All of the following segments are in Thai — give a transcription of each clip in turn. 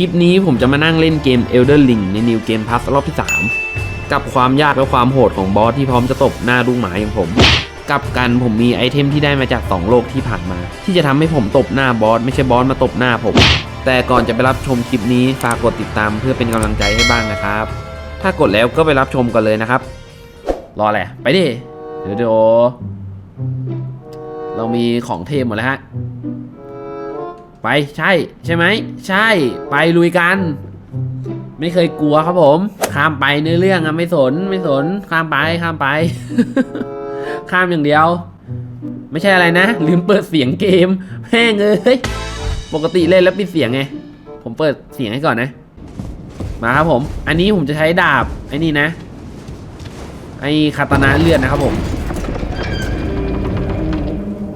คลิปนี้ผมจะมานั่งเล่นเกม Elder Ring ใน New Game Plus รอบที่ 3 กับความยากและความโหดของบอสที่พร้อมจะตบหน้าลูกหมาอย่างผม กับกันผมมีไอเทมที่ได้มาจาก 2 โลกที่ผ่านมา ที่จะทำให้ผมตบหน้าบอสไม่ใช่บอสมาตบหน้าผม แต่ก่อนจะไปรับชมคลิปนี้ฝากกดติดตามเพื่อเป็นกำลังใจให้บ้างนะครับ ถ้ากดแล้วก็ไปรับชมกันเลยนะครับ รอแหละไรไปดิเดี๋ยวเดี๋ยวเรามีของเทมหมดแล้วฮะ ไปใช่ใช่ไหม ใช่ไปลุยกัน ไม่เคยกลัวครับผม ข้ามไปเนื้อเรื่องอะไม่สนไม่สนข้ามไปข้ามไป ข้ามอย่างเดียว ไม่ใช่อะไรนะ ลืมเปิดเสียงเกมแม่งเอ้ยปกติเล่นแล้วปิดเสียงไง ผมเปิดเสียงให้ก่อนนะ มาครับผม อันนี้ผมจะใช้ดาบไอ้นี่นะ ไอ้คาตานะเลือดนะครับผม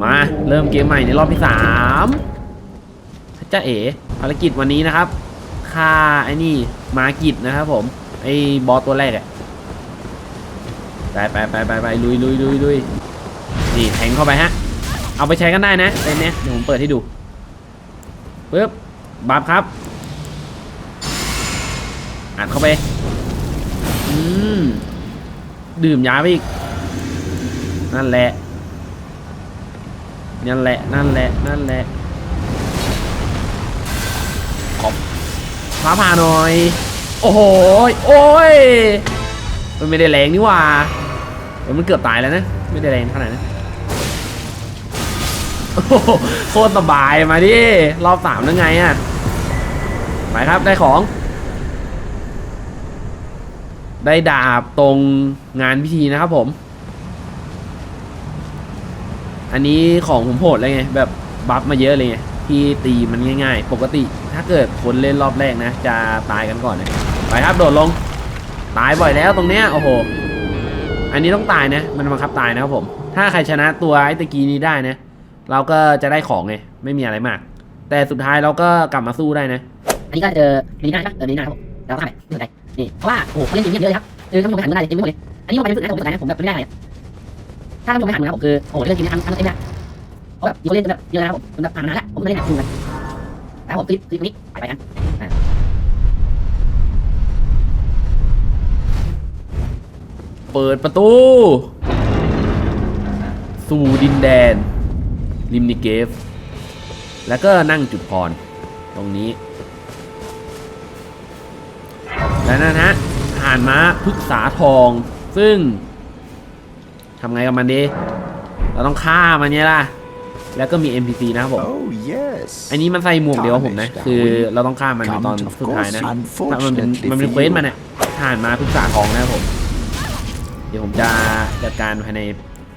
มาเริ่มเกมใหม่ในรอบที่สาม จ้าเอ๋ภารกิจวันนี้นะครับฆ่าไอ้นี่มากิจนะครับผม ไอ้บอสตัวแรกอะไปไปไปไปไปลุยลุยลุยลุยนี่แทงเข้าไปฮะ เอาไปใช้กันได้นะเต็นเนี้ยเดี๋ยวผมเปิดให้ดูปึ๊บบัฟครับอัดเข้าไป อืม ดื่มยาไปอีก นั่นแหละ นั่นแหละ นั่นแหละ นั่นแหละ ขอบฟ้าผ่าหน่อย โอ้โห โอ้ย มันไม่ได้แรงนี่หว่าเดี๋ยวมันเกือบตายแล้วนะ ไม่ได้แรงขนาดนั้นโอ้โหโคตรสบายมาดิ รอบสามแล้วไงอะ ไปครับได้ของ ได้ดาบตรงงานพิธีนะครับผม อันนี้ของผมโหดเลยไง แบบบัฟมาเยอะเลยไง ที่ตีมันง่าย ๆ ปกติถ้าเกิดคนเล่นรอบแรกนะ จะตายกันก่อนนะไปครับโดดลง ตายบ่อยแล้วตรงเนี้ยโอ้โห อันนี้ต้องตายนะ มันบังคับตายนะครับผม ถ้าใครชนะตัวไอ้ตะกี้นี้ได้นะ เราก็จะได้ของไงไม่มีอะไรมาก แต่สุดท้ายเราก็กลับมาสู้ได้นะ อันนี้ก็เจอมินินาใช่ปะเออมินินาครับผมแล้วก็ข้ามไปไม่สนใจนี่เพราะว่าโอ้โหเขาเล่นเกมเยอะเลยครับคือท่านผู้ชมไปหันมือได้เต็มไปหมดเลยอันนี้ผมไปเป็นฝึกนะผมสนใจนะผมแบบไม่ได้เลยถ้าท่านผู้ชมไปหันมือนะผมคือโอ้โหเล่นเกมนี้ทั้งทั้งเต็มนะ เพราะแบบมีคนเล่นแบบเยอะนะครับผมผมแบบผ่านมานานแล้วผมก็เล่นแบบดูกันแล้วผมคลิปคลิปนี้ไปไปกันเปิดประตู สู่ดินแดน ริมนิเกฟ แล้วก็นั่งจุดพร ตรงนี้ และนั่นฮะผ่านม้าพึกษาทอง ซึ่งทำไงกับมันดี เราต้องฆ่ามันเนี่ยล่ะ แล้วก็มี NPC นะครับผม Oh, yes. อันนี้มันใส่หมวกเดียวกับผมนะ คือเราต้องฆ่ามันในตอนสุดท้ายนะถ้ามันเป็นมันเป็นเควสมันเนี่ยผ่านมาพึกษาทองนะครับผม เดี๋ยวผมจะจัดการภายใน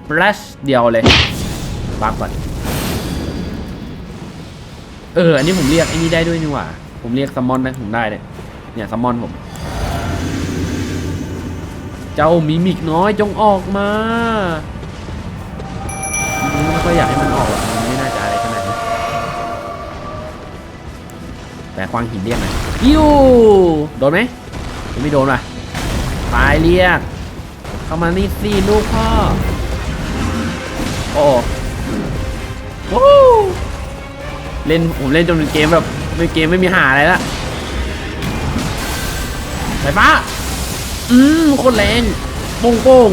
flash เดียวเลยบัฟก่อน เออ อันนี้ผมเรียกไอ้นี่ได้ด้วยนี่หว่า ผมเรียกซัมมอนนะผมได้เนี่ยเนี่ยซัมมอนผม เจ้ามิมิกน้อยจงออกมาจริงๆ ไม่ค่อยอยากให้มันออกมันไม่น่าจะอะไรขนาดนี้แต่ควางหินเรียกหน่อยปิ้วโดนไหมยังไม่โดนว่ะตายเรียก เข้ามานี่สิลูกพ่อ โอ้โหเล่นผมเล่นจนเกมแบบเป็นเกมไม่มีหาอะไรละไฟฟ้า อืมคตรแรงโป้งโป้ง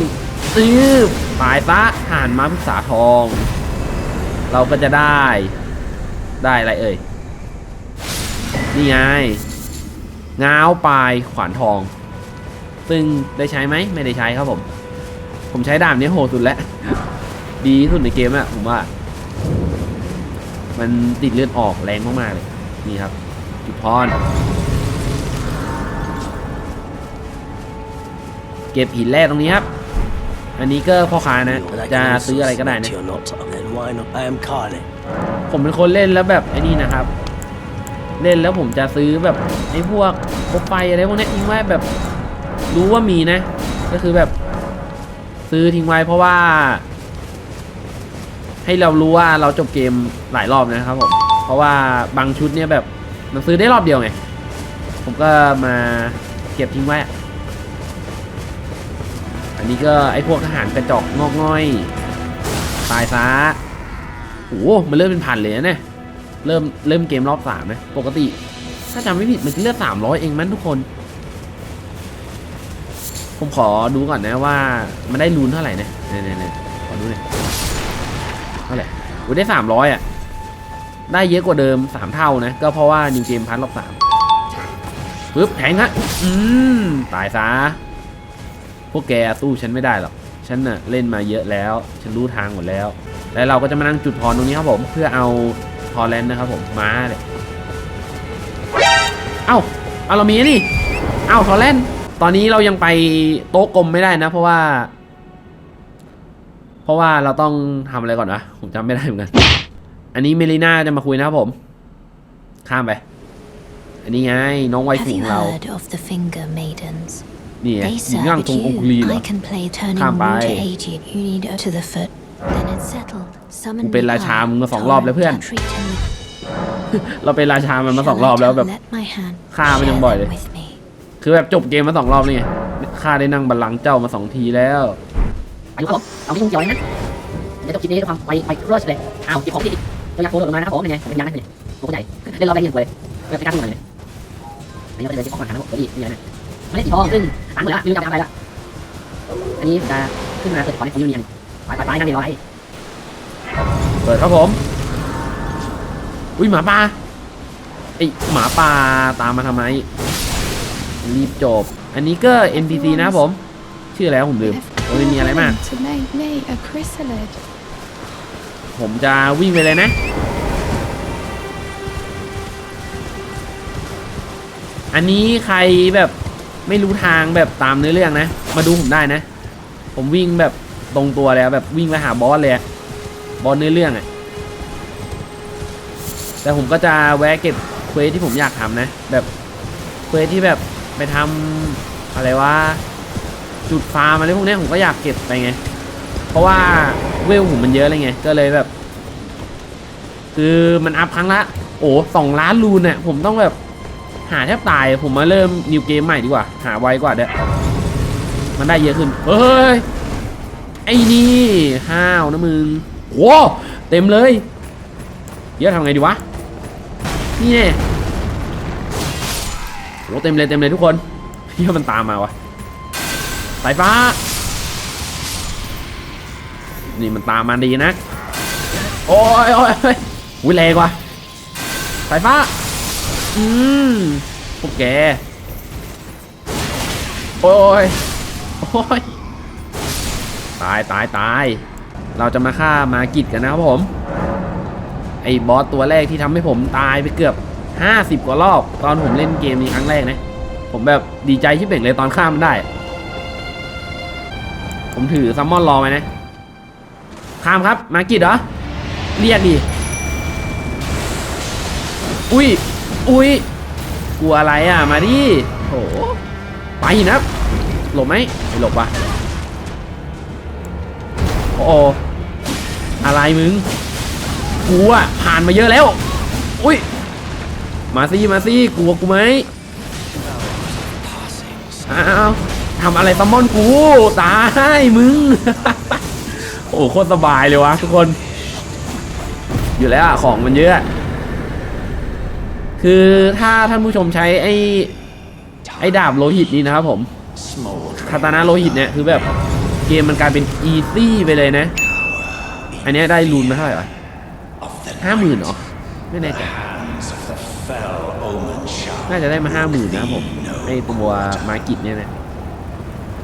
ตื้อ ตายซะห่านมาพึกษาทอง เราก็จะได้ ได้อะไรเอ่ย นี่ไงง้าวปลายขวานทอง ซึ่งได้ใช้ไหม ไม่ได้ใช้ครับผม ผมใช้ดาบนี้โหดสุดแล้ว ดีสุดในเกมอะผมว่า มันติดเลือดออกแรงมาก ๆ เลย นี่ครับ จุดพรเก็บหินแร่ตรงนี้ครับ อันนี้ก็พ่อค้านะ จะซื้ออะไรก็ได้นะ You're not, then why not? I am Carly. ผมเป็นคนเล่นแล้วแบบไอ้นี่นะครับ เล่นแล้วผมจะซื้อแบบไอ้พวกคบไฟอะไรพวกเนี้ยทิ้งไว้แบบรู้ว่ามีนะ ก็คือแบบ ซื้อทิ้งไว้เพราะว่า ให้เรารู้ว่าเราจบเกมหลายรอบนะครับผม เพราะว่าบางชุดเนี่ยแบบมันซื้อได้รอบเดียวไง ผมก็มาเก็บทิ้งไว้ อันนี้ก็ไอ้พวกทหารกระจอกงอกง่อยตายซะโอ้มันเริ่มเป็นพันเลยนะเนี่ยเริ่มเริ่มเกมรอบสามนะปกติ ถ้าจำไม่ผิดมันจะเลือดสามร้อยเองมั้งทุกคน ผมขอดูก่อนนะว่า มันได้รูนเท่าไหร่นะเนี่ยเนี่ยเนี่ยขอดูหน่อยเท่าไหร่กูได้สามร้อยอะ ได้เยอะกว่าเดิมสามเท่านะ ก็เพราะว่านิวเกมพัทรอบสามปึ๊บแทงฮะอืมตายซะ พวกแกสู้ฉันไม่ได้หรอก ฉันน่ะเล่นมาเยอะแล้ว ฉันรู้ทางหมดแล้ว แล้วเราก็จะมานั่งจุดพรตรงนี้ครับผม เพื่อเอาทอร์แลนด์นะครับผมมาเลยเอ้าเอาเรามีนี่ เอ้าทอร์แลนด์ตอนนี้เรายังไปโต๊ะกลมไม่ได้นะ เพราะว่า เพราะว่าเราต้องทำอะไรก่อนวะผมจำไม่ได้เหมือนกัน อันนี้เมลิน่าจะมาคุยนะครับผม ข้ามไป อันนี้ไงน้องไว Have ฝูงเรา heard of the Finger Maidens? นี่ไง They หญิงร่าง serve ทรงองคุลี you. เหรอ I can play turning Can't buy. water aged. You need to the foot. Then it's settled. Summon กูเป็น me ราชา up. มึงมาสองรอบแล้วเพื่อน Torrent, treat him with เราเป็นราชามันมาสอง Shall รอบ I แล้วแบบ Let my hand ฆ่ามันยัง share บ่อย them เลย with me. คือแบบจบเกมมาสองรอบนี่ไงข้าได้นั่งบัลลังก์เจ้ามาสองทีแล้วไปดูครับผมเอาที่มึงเกี่ยวไว้นะเดี๋ยวจบคลิปนี้ด้วยความไปไปรวดเลยเอาเก็บของที่เราอยากโคโดดลงมานะครับผมยังไงผมเป็นยังไงเนี่ยตัวใหญ่เล่นรอบแรกยังเลยไม่กล้าขึ้นมาเลยอันนี้เราจะเดินเก็บของก่อนนะครับผมอีกนี่นะ ไม่ได้สีทองซึ่งตังหมดแล้วไม่รู้จะทำอะไรละอันนี้จะขึ้นมาเปิดของในของยูเนียนไปไปไปนั่งเรียนรอไอ้เปิดครับผม อุ้ยหมาป่าไอหมาป่าตามมาทำไม รีบจบ อันนี้ก็ NPC นะผม ชื่ออะไรวะผมลืมมันไม่มีอะไรมาก To make me a chrysalid. ผมจะวิ่งไปเลยนะ อันนี้ใครแบบ ไม่รู้ทางแบบตามเนื้อเรื่องนะ มาดูผมได้นะ ผมวิ่งแบบตรงตัวแล้วแบบวิ่งไปหาบอสเลยบอสเนื้อเรื่องอะแต่ผมก็จะแวะเก็บเควสที่ผมอยากทำนะ แบบเควสที่แบบไปทำอะไรว่าจุดฟาร์มอะไรพวกนี้ผมก็อยากเก็บไปไง เพราะว่าเวลผมมันเยอะเลยไงก็เลยแบบ คือมันอัพครั้งละ โอ้สองล้านรูนเนี่ยผมต้องแบบ หาแทบตายผมมาเริ่มนิวเกมใหม่ดีกว่า หาไวกว่าเด้อมันได้เยอะขึ้น เฮ้ย ไอ้นี่ห้าวนะมึงโว้เต็มเลยเยอะทำไงดีวะ นี่แน่โอ้เต็มเลยเต็มเลยทุกคนเฮียมันตามมาวะสายฟ้า นี่มันตามมาดีนะ โอ้ยโอ้ยโอ้ยอุ้ยแรงว่ะสายฟ้า อืมพวกแก โอ้ย โอ้ย ตายตายตาย เราจะมาฆ่ามากิดกันนะครับผม ไอ้บอสตัวแรกที่ทำให้ผมตายไปเกือบ 50 กว่ารอบ ตอนผมเล่นเกมนี้ครั้งแรกนะ ผมแบบดีใจที่เบ่งเลยตอนฆ่ามันได้ ผมถือซัมมอนรอไว้นะ ข้ามครับ มากิดเหรอ เรียกดิ อุ้ย อุ้ยกลัวอะไรอะ มาดิโหไปนะหลบไหมไม่หลบวะโอ้อะไรมึงกูอะผ่านมาเยอะแล้ว อุ้ย มาสิมาสิกลัวกูไหมอ้าวทำอะไรซัมมอนกู ตายมึง โอ้โคตรสบายเลยวะทุกคน อยู่แล้วอะของมันเยอะ คือถ้าท่านผู้ชมใช้ไอ้ไอ้ดาบโลหิตนี่นะครับผมคาตานะโลหิตเนี่ยคือแบบเกมมันกลายเป็นอีซี่ไปเลยนะ อันนี้ได้รูนมาเท่าไหร่ห้าหมื่นเหรอ ไม่แน่ใจน่าจะได้มาห้าหมื่นนะครับผมไอ้ตัวมากิจเนี่ยนะ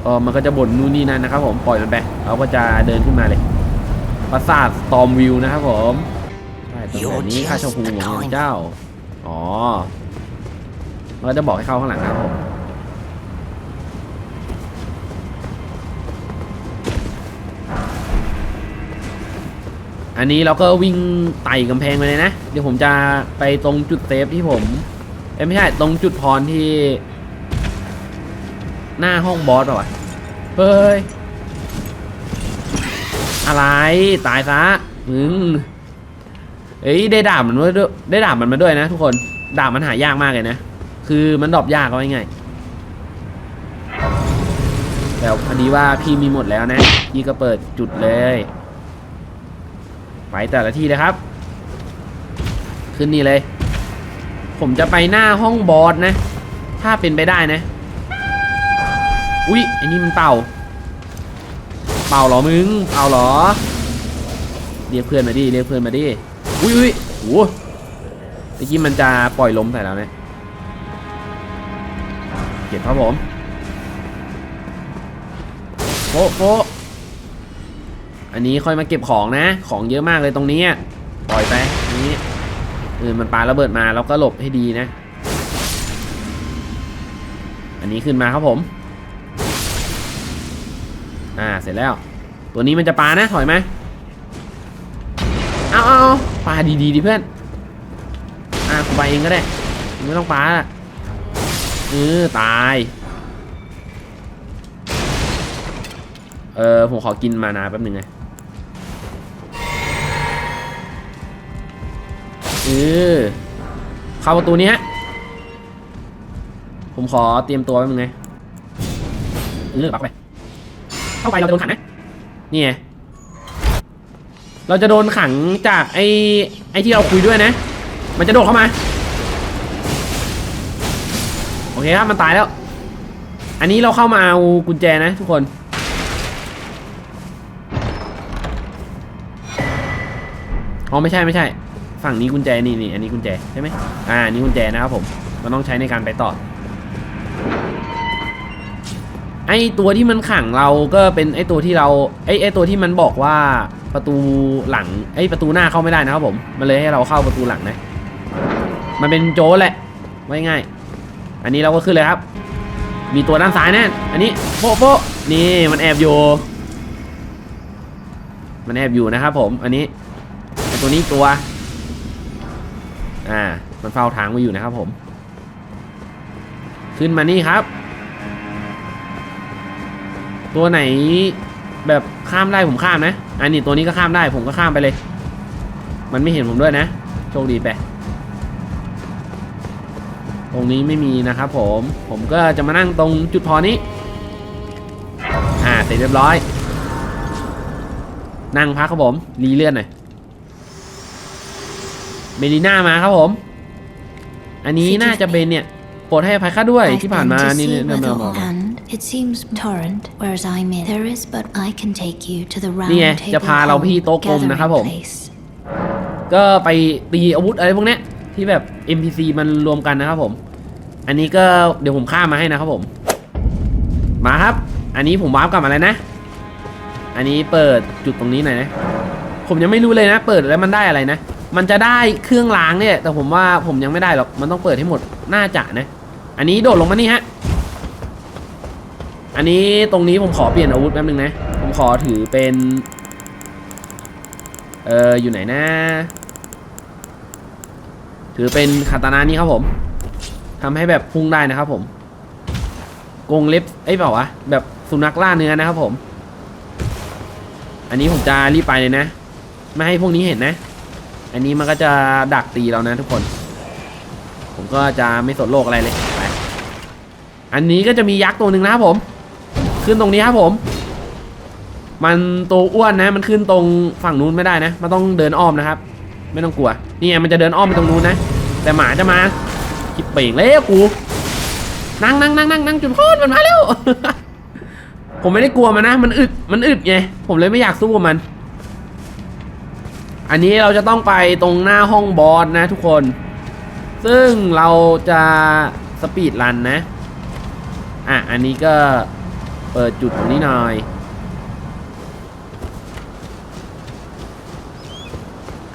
ก็มันก็จะบ่นนู่นนี่นั่นนะครับผมปล่อยมันไปเราก็จะเดินขึ้นมาเลยปราสาทตอมวิวนะครับผมใช่ตรงไหนนี้ข้าชมพูของเจ้า อ๋อมันก็จะบอกให้เข้าข้างหลังนะครับผมอันนี้เราก็วิ่งไต่กำแพงไปเลยนะ เดี๋ยวผมจะไปตรงจุดเซฟที่ผม เอ้ไม่ใช่ตรงจุดพรที่ หน้าห้องบอสป่ะวะเฮ้ย อะไร ตายซะมึง เอ้ยได้ดาบมันมาด้วยได้ดาบมันมาด้วยนะทุกคนดาบมันหายากมากเลยนะ คือมันดรอปยากเอาง่ายๆแต่พอดีว่าพี่มีหมดแล้วนะพี่ก็เปิดจุดเลย ไปแต่ละที่เลยครับ ขึ้นนี่เลย ผมจะไปหน้าห้องบอสนะ ถ้าเป็นไปได้นะ อุ๊ยไอ้นี่มันเป่า เป่าหรอมึง เป่าหรอ เรียกเพื่อนมาดิ เรียกเพื่อนมาดิ อุ๊ยอุ๊ยโอ้เมื่อกี้มันจะปล่อยลมใส่เราเนี่ยเก็บครับผมโป๊ะโป๊ะอันนี้ค่อยมาเก็บของนะ ของเยอะมากเลยตรงนี้ ปล่อยไปอันนี้เออมันปาระเบิดมาเราก็หลบให้ดีนะ อันนี้ขึ้นมาครับผม อ่าเสร็จแล้ว ตัวนี้มันจะปานะถอยไหมาเอาเอา เอาปาดีๆดิเพื่อน อ่ากูไปเองก็ได้ไม่ต้องปาละเออตาย เออผมขอกินมานาแป๊บหนึงไงเออเข้าประตูนี้ฮะ ผมขอเตรียมตัวแป๊บนึงไงเออปักไป เข้าไปเราจะโดนขังนะ นี่ไง เราจะโดนขังจากไอ้ไอ้ที่เราคุยด้วยนะ มันจะโดดเข้ามา โอเคครับ มันตายแล้ว อันนี้เราเข้ามาเอากุญแจนะทุกคน อ๋อไม่ใช่ไม่ใช่ ฝั่งนี้กุญแจนี่นี่อันนี้กุญแจใช่ไหมอ่านนี้กุญแจนะครับผม มันต้องใช้ในการไปต่อ ไอตัวที่มันขังเราก็เป็นไอตัวที่เราไอไอตัวที่มันบอกว่าประตูหลังไอประตูหน้าเข้าไม่ได้นะครับผม มันเลยให้เราเข้าประตูหลังนะ มันเป็นโจรแหละไว้ง่าย อันนี้เราก็ขึ้นเลยครับ มีตัวด้านซ้ายแน่อันนี้โป๊ะโป๊ะนี่มันแอบอยู่ มันแอบอยู่นะครับผม อันนี้ตัวนี้ตัว อ่า มันเฝ้าทางไว้อยู่นะครับผม ขึ้นมานี่ครับ ตัวไหนแบบข้ามได้ผมข้ามนะ อันนี้ตัวนี้ก็ข้ามได้ผมก็ข้ามไปเลย มันไม่เห็นผมด้วยนะ โชคดีไป ตรงนี้ไม่มีนะครับผม ผมก็จะมานั่งตรงจุดพอนี้ อ่าเสร็จเรียบร้อย นั่งพักครับผม รีเลื่อนหน่อยเบลิน่ามาครับผม อันนี้น่าจะเป็นเนี่ย โปรดให้อภัยข้าด้วย I've ที่ผ่าน been มา to นี่ sea นี่ with นี่ all, and it seems torrent, whereas I'm in. There is, but I can take you to the round นี่ไง table จะพาเราพี่โต๊ะกลม gathering นะครับผม place. ก็ไปตีอาวุธอะไรพวกเนี้ยที่แบบ NPC มันรวมกันนะครับผม อันนี้ก็เดี๋ยวผมข้ามมาให้นะครับผม มาครับ อันนี้ผมวาร์ปกลับมาแล้วนะ อันนี้เปิดจุดตรงนี้หน่อยนะ ผมยังไม่รู้เลยนะ เปิดแล้วมันได้อะไรนะ มันจะได้เครื่องล้างเนี่ย แต่ผมว่าผมยังไม่ได้หรอก มันต้องเปิดให้หมด น่าจะนะ อันนี้โดดลงมานี่ฮะ อันนี้ตรงนี้ผมขอเปลี่ยนอาวุธแป๊บนึงนะ ผมขอถือเป็น เอออยู่ไหนนะถือเป็นคาตานานี่ครับผมทำให้แบบพุ่งได้นะครับผม กงเล็บ เอ้ยเปล่าวะ แบบสุนัขล่าเนื้อนะครับผม อันนี้ผมจะรีบไปเลยนะ ไม่ให้พวกนี้เห็นนะ อันนี้มันก็จะดักตีเรานะทุกคน ผมก็จะไม่สนโลกอะไรเลย อันนี้ก็จะมียักษ์ตัวหนึ่งนะครับผม ขึ้นตรงนี้ครับผม มันตัวอ้วนนะ มันขึ้นตรงฝั่งนู้นไม่ได้นะ มันต้องเดินอ้อมนะครับ ไม่ต้องกลัว นี่ไงมันจะเดินอ้อมไปตรงนู้นนะ แต่หมาจะมาคิดเป่งแล้วกู นั่งนั่งนั่งนั่งนั่งจุดโทษมันมาแล้วผมไม่ได้กลัวมันนะ มันอึด มันอึดไง ผมเลยไม่อยากสู้กับมัน อันนี้เราจะต้องไปตรงหน้าห้องบอสนะทุกคน ซึ่งเราจะสปีดรันนะ อะ อันนี้ก็เปิดจุดตรงนี้หน่อย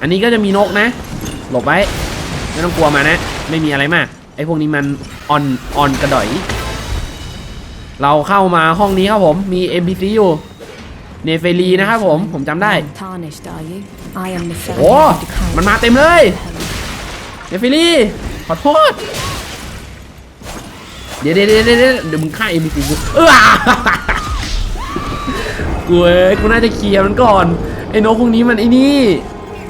อันนี้ก็จะมีนกนะ หลบไว้ ไม่ต้องกลัวมานะ ไม่มีอะไรมาก ไอ้พวกนี้มันออนออนกระดอย เราเข้ามาห้องนี้ครับผม มี NPC อยู่ เนเฟรีนะครับผม ผมจำได้ Tarnished, are you? I am the โอ้ มันมาเต็มเลย เนเฟรีขอโทษ เดี๋ยวเดี๋ยวเดี๋ยวเดี๋ยวเดี๋ยวมึงฆ่า NPC กูเออกูเอ้ยกูน่าจะเคลียร์มันก่อน ไอ้นกพวกนี้มันไอ้นี่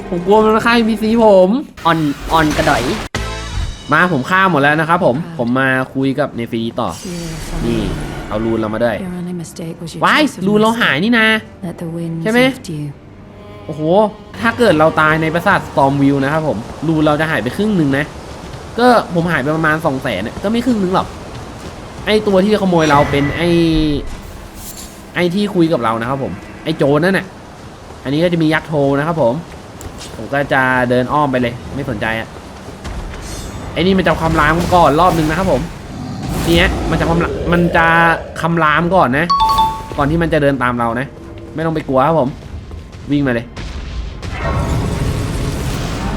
ผมกลัวมันมาฆ่า NPC ผมออนออนกระดอย มาผมฆ่าหมดแล้วนะครับผม ผมมาคุยกับเนฟรีต่อ นี่ เอารูนเรามาด้วย Your only mistake was your ว้าย choice of รูนเรา mercy. หายนี่นะ Let the winds ใช่ไหม lift you. โอ้โห ถ้าเกิดเราตายในปราสาทสตอมวิวนะครับผม รูนเราจะหายไปครึ่งหนึ่งนะ ก็ผมหายไปประมาณสองแสนเนี่ยก็ไม่ครึ่งนึงหรอก ไอตัวที่ขโมยเราเป็นไอไอที่คุยกับเรานะครับผม ไอโจนั่นน่ะ อันนี้ก็จะมียักษ์โทนะครับผม ผมก็จะเดินอ้อมไปเลย ไม่สนใจอะไอนี่มันจะคำรามก่อนรอบนึงนะครับผมเนี่ยมันจะคำมมันจะคำรามก่อนนะ ก่อนที่มันจะเดินตามเรานะ ไม่ต้องไปกลัวครับผม วิ่งมาเลย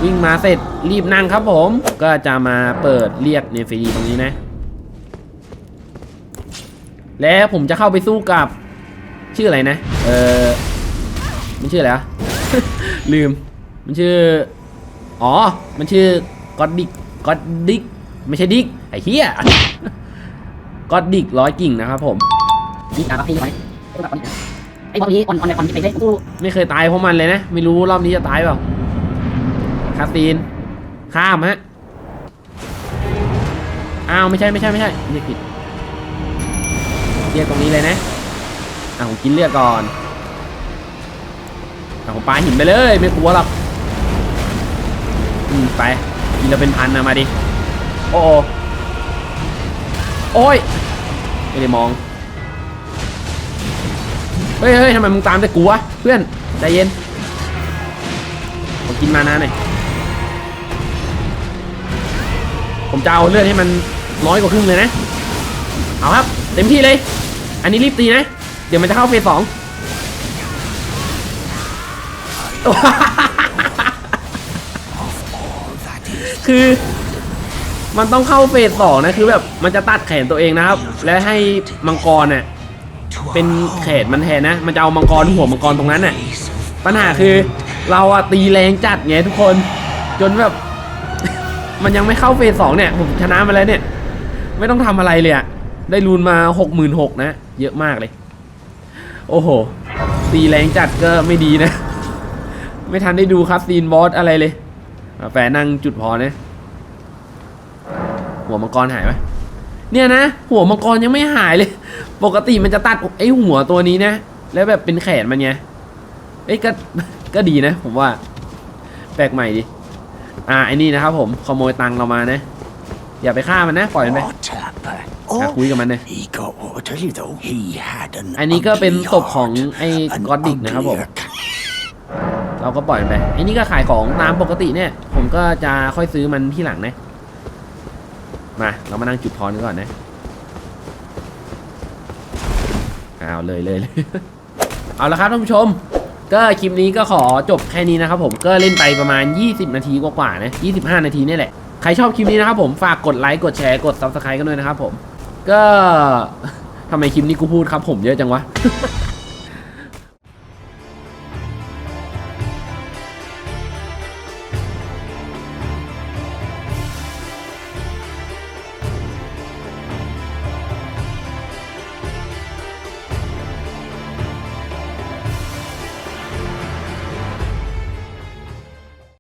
วิ่งมาเสร็จรีบนั่งครับผม ก็จะมาเปิดเรียกเนฟรีตรงนี้นะ แล้วผมจะเข้าไปสู้กับ ชื่ออะไรนะ เออมันชื่ออะไรวะลืม มันชื่อ อ๋อ มันชื่อก็อดดิกก็อดดิกไม่ใช่ดิกไอ้เหี้ยก็อดดิกร้อยกิ่งนะครับผมนี่ตาบัฟให้ไว้แบบนี้ไอ้บอลนี้ออนออนออนที่ไปได้สู้ไม่เคยตายเพราะมันเลยนะ ไม่รู้รอบนี้จะตายเปล่าคาซีน ข้ามฮะ อ้าว ไม่ใช่ไม่ใช่ไม่ใช่เรียกผิดียกตรงนี้เลยนะอะผมกินเลือดก่อนอะผมปาหินไปเลยไม่กลัวหรอกอืมไปกินเราเป็นพันนะมาดิโอ้โอโอ้ยไม่ได้มองเฮ้ยเฮ้ยทำไมมึงตามแต่กูวะเพื่อนใจเย็นผมกินมานาหน่อยผมจะเอาเลือดให้มันน้อยกว่าครึ่งเลยนะ เอาครับ เต็มที่เลย อันนี้รีบตีนะ เดี๋ยวมันจะเข้าเฟสสองคือ มันต้องเข้าเฟสสองนะคือแบบมันจะตัดแขนตัวเองนะครับ และให้มังกรเนี่ยเป็นเขตมันแทนนะ มันจะเอามังกรหัวมังกรตรงนั้นน่ะปัญหาคือเราอะตีแรงจัดไงทุกคน จนแบบ มันยังไม่เข้าเฟสสองเนี่ย ผมชนะมาแล้วเนี่ย ไม่ต้องทำอะไรเลยอะได้รูนมาหกหมื่นหกนะ เยอะมากเลย โอ้โห ตีแรงจัดก็ไม่ดีนะ ไม่ทันได้ดูคัสซีนบอสอะไรเลยแฟนนั่งจุดพอนะ หัวมังกรหายไหมเนี่ยนะ หัวมังกรยังไม่หายเลย ปกติมันจะตัดไอ้หัวตัวนี้นะ แล้วแบบเป็นแขนมันไงเอ้ยก็ก็ดีนะ ผมว่า แปลกใหม่ดีอ่าไอ้นี่นะครับผมขโมยตังเรามานะ อย่าไปฆ่ามันนะ ปล่อยมันไป What happened? อะคุยกับมันเลย He got what I tell you though. He had an อันนี้ก็เป็น ugly ศพของ heart, ไอ้ an กอดดิกนะครับผม uglier cat. เราก็ปล่อยมันไปไอ้นี่ก็ขายของตามปกติเนี่ย ผมก็จะค่อยซื้อมันที่หลังนะ มา เรามานั่งจุดพรกันก่อนนะเอาเลยเลยเลย เอาละครับท่านผู้ชม ก็คลิปนี้ก็ขอจบแค่นี้นะครับผมก็เล่นไปประมาณ 20 นาทีกว่าๆนะ 25 นาทีนี่แหละ ใครชอบคลิปนี้นะครับผมฝากกดไลค์กดแชร์กด subscribe กันด้วยนะครับผม ก็ทำไมคลิปนี้กูพูดครับผมเยอะจังวะ